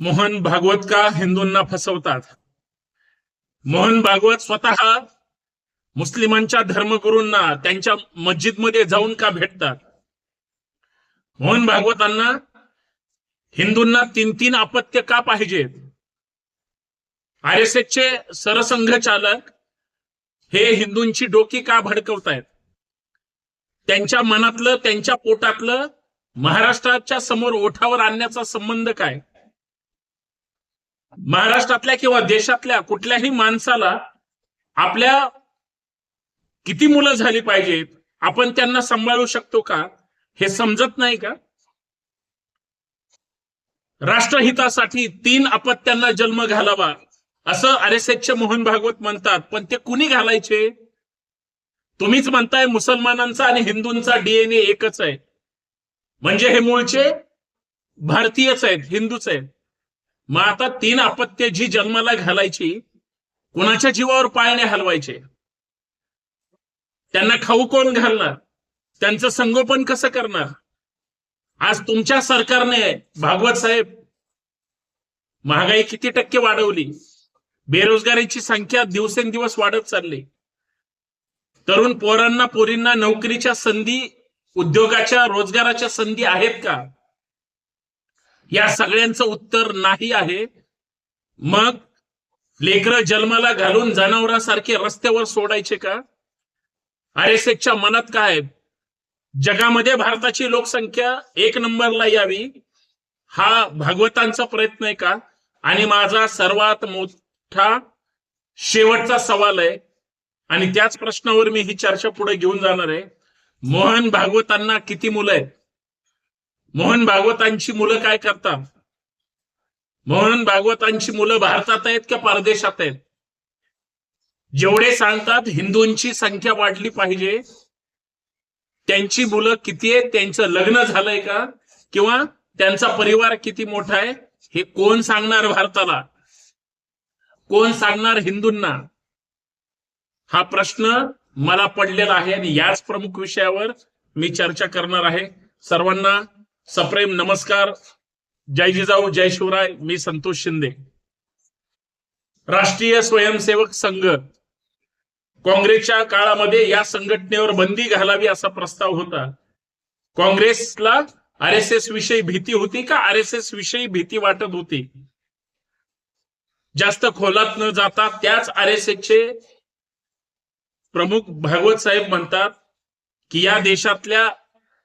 मोहन भागवत का हिंदूंना फसवतात? मोहन भागवत स्वतः मुस्लिमांच्या धर्मगुरूंना त्यांच्या मस्जिदमध्ये जाऊन का भेटतात? मोहन भागवतांना हिंदूंना तीन तीन अपत्य का पाहिजेत? आर एस चे सरसंघ चालक हे हिंदूंची डोकी का भडकवतायत? त्यांच्या मनातलं त्यांच्या पोटातलं महाराष्ट्राच्या समोर ओठावर आणण्याचा संबंध काय? महाराष्ट्रातल्या किंवा देशातल्या कुठल्याही माणसाला आपल्या किती मुलं झाली पाहिजेत आपण त्यांना सांभाळू शकतो का हे समजत नाही का? राष्ट्रहितासाठी तीन अपत्यांना जन्म घालावा असं आर एस चे मोहन भागवत म्हणतात पण ते कुणी घालायचे? तुम्हीच म्हणताय मुसलमानांचा आणि हिंदूंचा डीएनए एकच आहे. म्हणजे हे मूळचे भारतीयच आहेत हिंदूच आहेत. मग आता तीन अपत्य जी जन्माला घालायची कुणाच्या जीवावर पाळणे हलवायचे? त्यांना खाऊ कोण घालणार? त्यांचं संगोपन कसं करणार? आज तुमच्या सरकारने भागवत साहेब महागाई किती टक्के वाढवली? बेरोजगारीची संख्या दिवसेंदिवस वाढत चालली. तरुण पोरांना पोरींना नोकरीच्या संधी उद्योगाच्या रोजगाराच्या संधी आहेत का? या सगळ्यांचं उत्तर नाही आहे. मग लेकर जन्माला घालून जनावरांसारखे रस्त्यावर सोडायचे का? आर एस एसच्या मनात काय? जगामध्ये भारताची लोकसंख्या एक नंबरला यावी हा भागवतांचा प्रयत्न आहे का? आणि माझा सर्वात मोठा शेवटचा सवाल आहे. आणि त्याच प्रश्नावर मी ही चर्चा पुढे घेऊन जाणार आहे. मोहन भागवतांना किती मुलं आहेत? मोहन भागवतांची मुलं काय करतात? मोहन भागवतांची मुलं भारतात आहेत का परदेशात आहेत? जेवढे सांगतात हिंदूंची संख्या वाढली पाहिजे. त्यांची मुलं किती आहेत? त्यांचं लग्न झालंय का? किंवा त्यांचा परिवार किती मोठा आहे? हे कोण सांगणार भारताला? कोण सांगणार हिंदूंना? हा प्रश्न मला पडलेला आहे आणि याच प्रमुख विषयावर मी चर्चा करणार आहे. सर्वांना सप्रेम नमस्कार. जय जिजाऊ जय शिवराय. मी संतोष शिंदे. राष्ट्रीय स्वयंसेवक संघ. काँग्रेसच्या काळामध्ये या संघटनेवर बंदी घालावी असा प्रस्ताव होता. काँग्रेसला आर एस एस विषयी भीती होती का? आर एस एस विषयी भीती वाटत होती? जास्त खोलात न जाता त्याच आर एस चे प्रमुख भागवत साहेब म्हणतात की या देशातल्या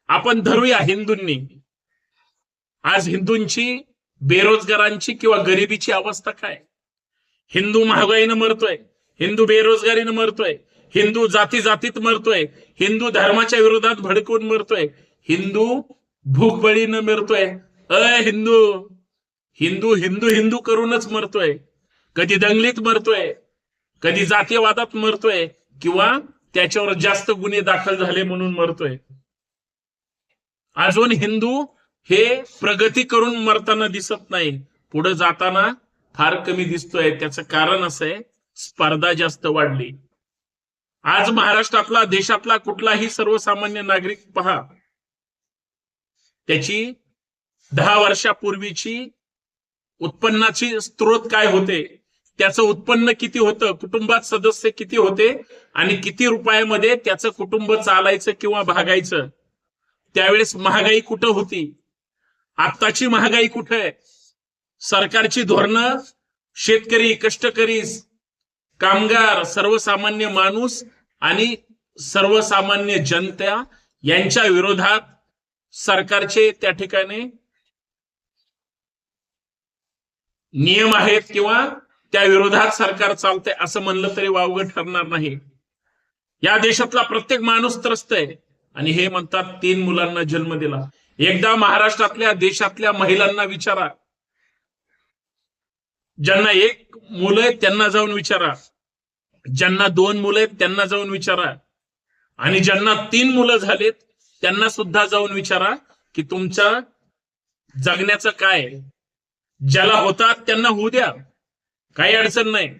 आपण धरूया हिंदूंनी. आज हिंदूंची बेरोजगारांची किंवा गरिबीची अवस्था काय? हिंदू महागाईनं मरतोय हिंदू बेरोजगारीनं मरतोय हिंदू जाती जातीत मरतोय हिंदू धर्माच्या विरोधात भडकून मरतोय हिंदू भूकबळीनं मरतोय. अ हिंदू! हिंदू हिंदू हिंदू करूनच मरतोय. कधी दंगलीत मरतोय कधी जातीयवादात मरतोय किंवा त्याच्यावर जास्त गुन्हे दाखल झाले म्हणून मरतोय. अजून हिंदू हे प्रगती करून मरताना दिसत नाही. पुढे जाताना फार कमी दिसतोय. त्याचं कारण असं आहे स्पर्धा जास्त वाढली. आज महाराष्ट्रातला देशातला कुठलाही सर्वसामान्य नागरिक पहा. त्याची दहा वर्षापूर्वीची उत्पन्नाची स्त्रोत काय होते? त्याचं उत्पन्न किती होतं? कुटुंबात सदस्य किती होते? आणि किती रुपयामध्ये त्याचं कुटुंब चालायचं किंवा भागायचं? त्यावेळेस महागाई कुठं होती? आत्ताची महागाई कुठे आहे? सरकारची धोरणं शेतकरी कष्टकरी कामगार सर्वसामान्य माणूस आणि सर्वसामान्य जनता यांच्या विरोधात सरकारचे त्या ठिकाणी नियम आहेत किंवा त्या विरोधात सरकार चालते असं म्हणलं तरी वावगं ठरणार नाही. या देशातला प्रत्येक माणूस त्रस्त आहे. आणि हे म्हणतात तीन मुलांना जन्म दिला. एकदा महाराष्ट्रातल्या देशातल्या महिलांना विचारा. ज्यांना एक मुलं आहेत त्यांना जाऊन विचारा. ज्यांना दोन मुलं आहेत त्यांना जाऊन विचारा. आणि ज्यांना तीन मुलं झालेत त्यांना सुद्धा जाऊन विचारा की तुमच्या जगण्याचं काय ज्याला होतात त्यांना होऊ द्या. काही अडचण नाही.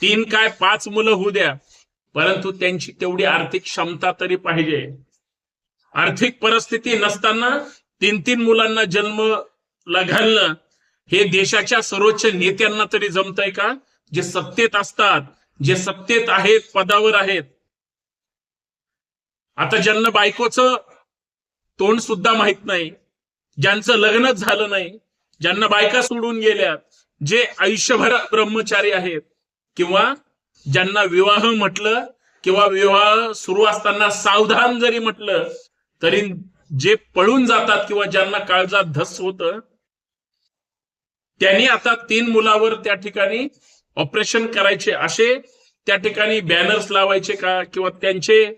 तीन काय पाच मुलं होऊ द्या. परंतु त्यांची तेवढी आर्थिक क्षमता तरी पाहिजे. आर्थिक परिस्थिती नसताना तीन तीन मुलांना जन्म घालणं हे देशाच्या सर्वोच्च नेत्यांना तरी जमतंय का? जे सत्तेत असतात जे सत्तेत आहेत पदावर आहेत. आता ज्यांना बायकोचं तोंड सुद्धा माहीत नाही ज्यांचं लग्नच झालं नाही ज्यांना बायका सोडून गेल्या जे आयुष्यभर ब्रह्मचारी आहेत किंवा ज्यांना विवाह म्हटलं किंवा विवाह सुरू असताना सावधान जरी म्हटलं तरी जे पळून जातात किंवा ज्यांना काळजात धस होत त्यांनी आता तीन मुलावर त्या ठिकाणी ऑपरेशन करायचे असे त्या ठिकाणी बॅनर्स लावायचे का किंवा त्यांचे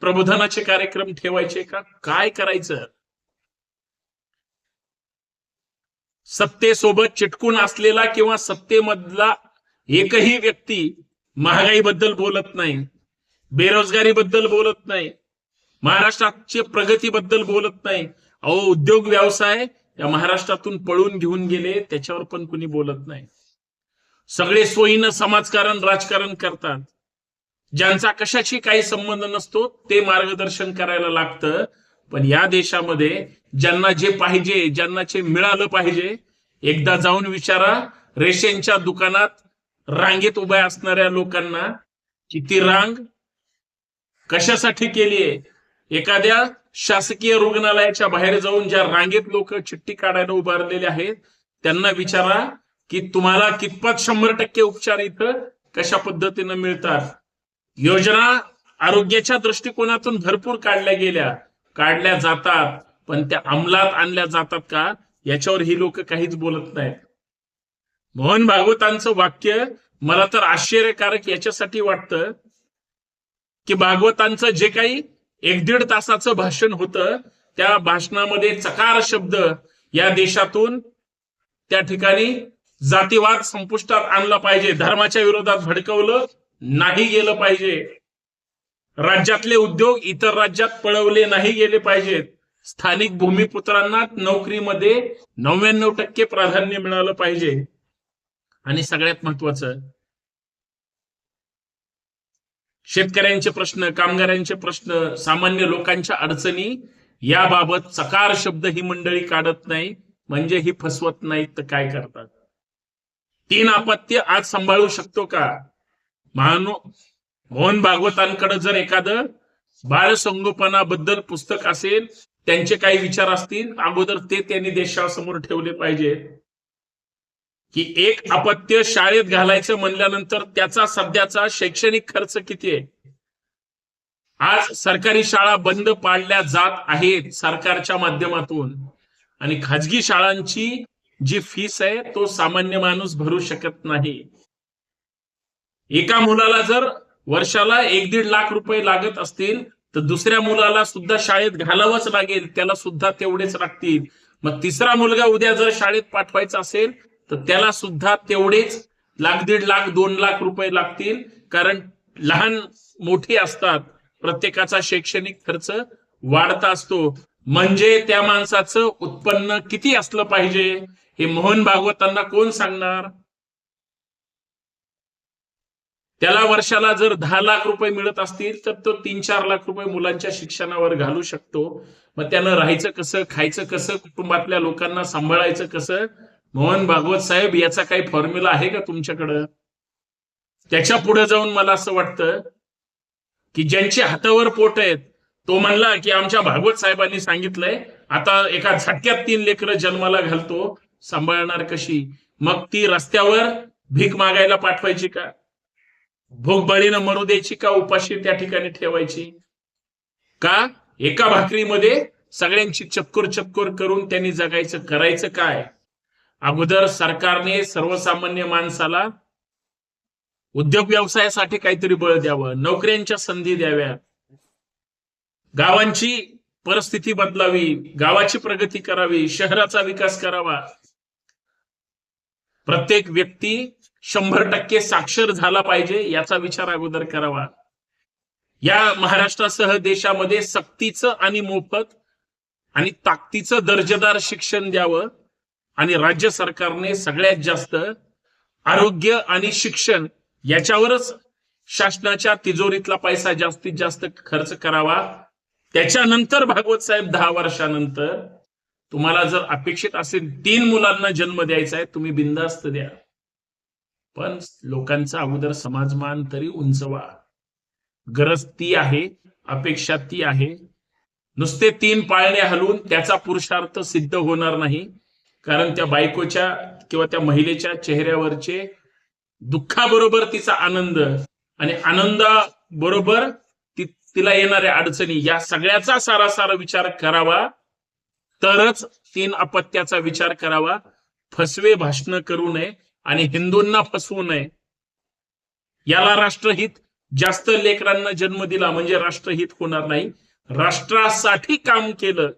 प्रबोधनाचे कार्यक्रम ठेवायचे का काय करायचं? सत्तेसोबत चिटकून असलेला किंवा सत्तेमधला एकही व्यक्ती महागाईबद्दल बोलत नाही बेरोजगारीबद्दल बोलत नाही महाराष्ट्राचे प्रगतीबद्दल बोलत नाही. अहो उद्योग व्यवसाय या महाराष्ट्रातून पळून घेऊन गेले त्याच्यावर पण कुणी बोलत नाही. सगळे सोयीनं समाजकारण राजकारण करतात. ज्यांचा कशाशी काही संबंध नसतो ते मार्गदर्शन करायला लागतं. पण या देशामध्ये ज्यांना जे पाहिजे ज्यांना जे मिळालं पाहिजे एकदा जाऊन विचारा रेशनच्या दुकानात रांगेत उभ्या असणाऱ्या लोकांना किती रांग कशासाठी केलीये? एखाद्या शासकीय रुग्णालयाच्या बाहेर जाऊन ज्या रांगेत लोक चिठ्ठी काढायला उभारलेले आहेत त्यांना विचारा की तुम्हाला कितपत शंभर टक्के उपचार इथं कशा पद्धतीनं मिळतात. योजना आरोग्याच्या दृष्टिकोनातून भरपूर काढल्या गेल्या. काढल्या जातात पण त्या अंमलात आणल्या जातात का? याच्यावर ही लोक काहीच बोलत नाहीत. मोहन भागवतांचं वाक्य मला तर आश्चर्यकारक याच्यासाठी वाटतं की भागवतांचं जे काही एक दीड तासाचं भाषण होतं. त्या भाषणामध्ये चकार शब्द या देशातून त्या ठिकाणी जातीवाद संपुष्टात आणला पाहिजे धर्माच्या विरोधात भडकवलं नाही गेलं पाहिजे. राज्यातले उद्योग इतर राज्यात पळवले नाही गेले पाहिजेत. स्थानिक भूमिपुत्रांना नोकरीमध्ये नव्याण्णव टक्के प्राधान्य मिळालं पाहिजे. आणि सगळ्यात महत्वाचं शेतकऱ्यांचे प्रश्न कामगारांचे प्रश्न सामान्य लोकांच्या अडचणी याबाबत चकार शब्द ही मंडळी काढत नाही म्हणजे ही फसवत नाहीत तर काय करतात? तीन आपत्य आज सांभाळू शकतो का? महानो मोहन भागवतांकडे जर एखादं बालसंगोपनाबद्दल पुस्तक असेल त्यांचे काही विचार असतील अगोदर ते त्यांनी देशासमोर ठेवले पाहिजेत. की एक अपत्य शाळेत घालायचं म्हणल्यानंतर त्याचा सध्याचा शैक्षणिक खर्च किती आहे? आज सरकारी शाळा बंद पाडल्या जात आहेत सरकारच्या माध्यमातून. आणि खाजगी शाळांची जी फीस आहे तो सामान्य माणूस भरू शकत नाही. एका मुलाला जर वर्षाला एक दीड लाख रुपये लागत असतील तर दुसऱ्या मुलाला सुद्धा शाळेत घालावंच लागेल त्याला सुद्धा तेवढेच लागतील. मग तिसरा मुलगा उद्या जर शाळेत पाठवायचा असेल तर त्याला सुद्धा तेवढेच लाख दीड लाख दोन लाख रुपये लागतील. कारण लहान मोठी असतात प्रत्येकाचा शैक्षणिक खर्च वाढता असतो. म्हणजे त्या माणसाचं उत्पन्न किती असलं पाहिजे? हे मोहन भागवतांना कोण सांगणार? त्याला वर्षाला जर दहा लाख रुपये मिळत असतील तर तो तीन चार लाख रुपये मुलांच्या शिक्षणावर घालू शकतो. मग त्यानं राहायचं कसं खायचं कसं कुटुंबातल्या लोकांना सांभाळायचं कसं मोहन भागवत साहेब याचा काही फॉर्म्युला आहे का तुमच्याकडं? त्याच्या पुढे जाऊन मला असं वाटतं की ज्यांचे हातावर पोट आहेत तो म्हणला की आमच्या भागवत साहेबांनी सांगितलंय आता एका झटक्यात तीन लेकरं जन्माला घालतो सांभाळणार कशी? मग ती रस्त्यावर भीक मागायला पाठवायची का? भोगबळीनं मरू द्यायची का? उपाशी त्या ठिकाणी ठेवायची? का? एका भाकरीमध्ये सगळ्यांची चक्कर चक्कर करून त्यांनी जगायचं करायचं काय? अगोदर सरकारने सर्वसामान्य माणसाला उद्योग व्यवसायासाठी काहीतरी बळ द्यावं नोकऱ्यांच्या संधी द्याव्या गावांची परिस्थिती बदलावी गावाची प्रगती करावी शहराचा विकास करावा. प्रत्येक व्यक्ती शंभर टक्के साक्षर झाला पाहिजे याचा विचार अगोदर करावा. या महाराष्ट्रासह देशामध्ये सक्तीचं आणि मोफत आणि ताकदीचं दर्जेदार शिक्षण द्यावं. आणि राज्य सरकारने सगळ्यात जास्त आरोग्य आणि शिक्षण याच्यावरच शासनाच्या तिजोरीतला पैसा जास्तीत जास्त खर्च करावा. त्याच्यानंतर भागवत साहेब दहा वर्षानंतर तुम्हाला जर अपेक्षित असेल तीन मुलांना जन्म द्यायचा आहे तुम्ही बिंदास्त द्या. पण लोकांचा अगोदर समाजमान तरी उंचवा. गरज ती आहे अपेक्षा ती आहे. नुसते तीन पाळणे हलवून त्याचा पुरुषार्थ सिद्ध होणार नाही. कारण त्या बायकोच्या किंवा त्या महिलेच्या चेहऱ्यावरचे दुःखाबरोबर तिचा आनंद आणि आनंदाबरोबर ती तिला येणाऱ्या अडचणी या सगळ्याचा सारा सारा विचार करावा. तरच तीन अपत्याचा विचार करावा. फसवे भाषण करू नये आणि हिंदूंना फसवू नये. याला राष्ट्रहित जास्त लेकरांना जन्म दिला म्हणजे राष्ट्रहित होणार नाही. राष्ट्रासाठी काम केलं.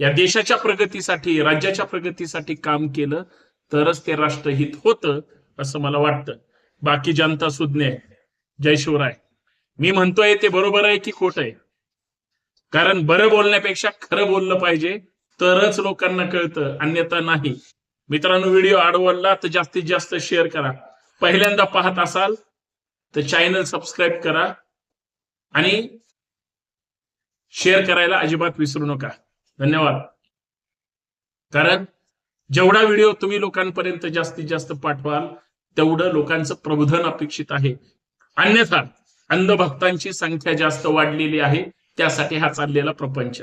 या देशाच्या प्रगतीसाठी राज्याच्या प्रगतीसाठी काम केलं तरच ते राष्ट्रहित होतं असं मला वाटतं. बाकी जनता सुज्ञ आहे. जय शिवराय. मी म्हणतोय ते बरोबर आहे की खोट आहे? कारण बरं बोलण्यापेक्षा खरं बोललं पाहिजे तरच लोकांना कळतं अन्यथा नाही. मित्रांनो व्हिडिओ आवडला तर जास्तीत जास्त शेअर करा. पहिल्यांदा पाहत असाल तर चॅनल सबस्क्राईब करा आणि शेअर करायला अजिबात विसरू नका. धन्यवाद. कारण जेवढा व्हिडिओ तुम्ही लोकांपर्यंत जास्तीत जास्त पाठवाल तेवढं लोकांचं प्रबोधन अपेक्षित आहे. अन्यथा अंधभक्तांची संख्या जास्त वाढलेली आहे त्यासाठी हा चाललेला प्रपंच.